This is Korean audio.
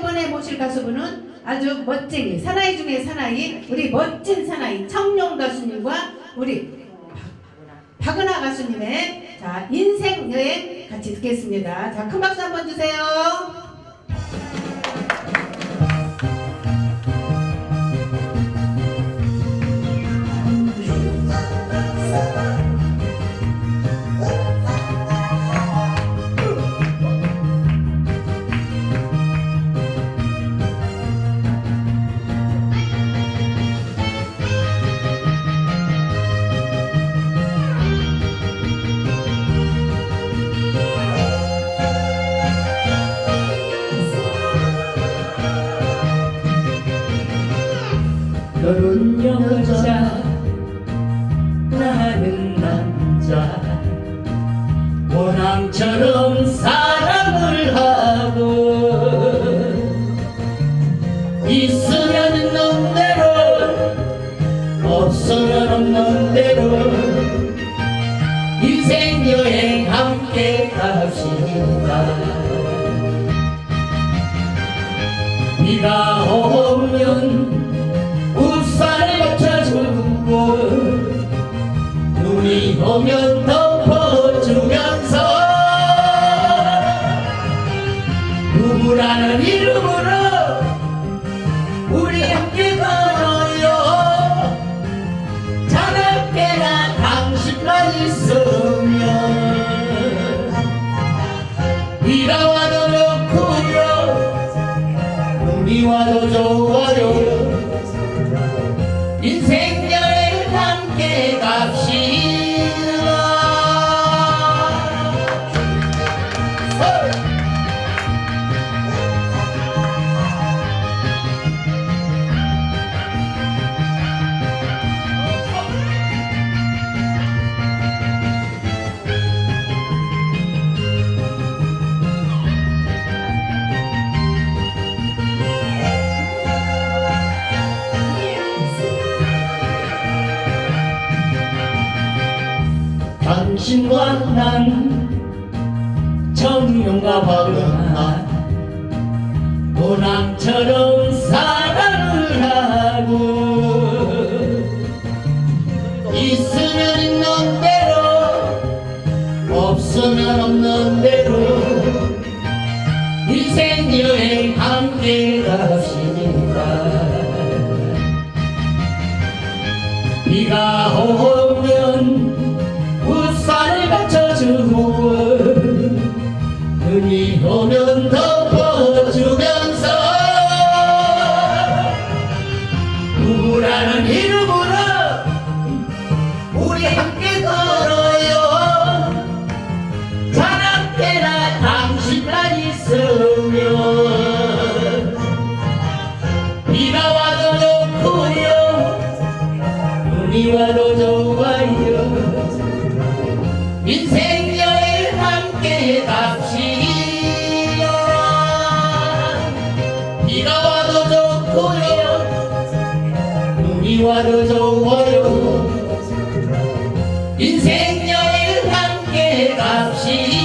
이번에 모실 가수분은 아주 멋쟁이 사나이 중에 사나이 우리 멋진 사나이 청룡 가수님과 우리 박은하 가수님의 자 인생 여행 같이 듣겠습니다. 자 큰 박수 한번 주세요. 너는 여자 나는 남자. 원앙처럼 사랑을 하고 있으면 있는 대로 없으면 없는 대로 인생 여행 함께 갑시다. 비가 오면 오면 덮어주면서. 부부라는 이름으로 우리 함께 걸어요. 자나깨나 당신만 있으면 비가 와도 좋고요 눈이 와도 좋아요 인생 여행 함께 갑시다. 당신과 난 정용과 박은하 도남처럼 사랑을 하고 있으면 있는 대로 없으면 없는 대로 인생 여행 함께 갑시다. 비가 오 부 이와로 좋아요 인생 여행 함께 갑시다.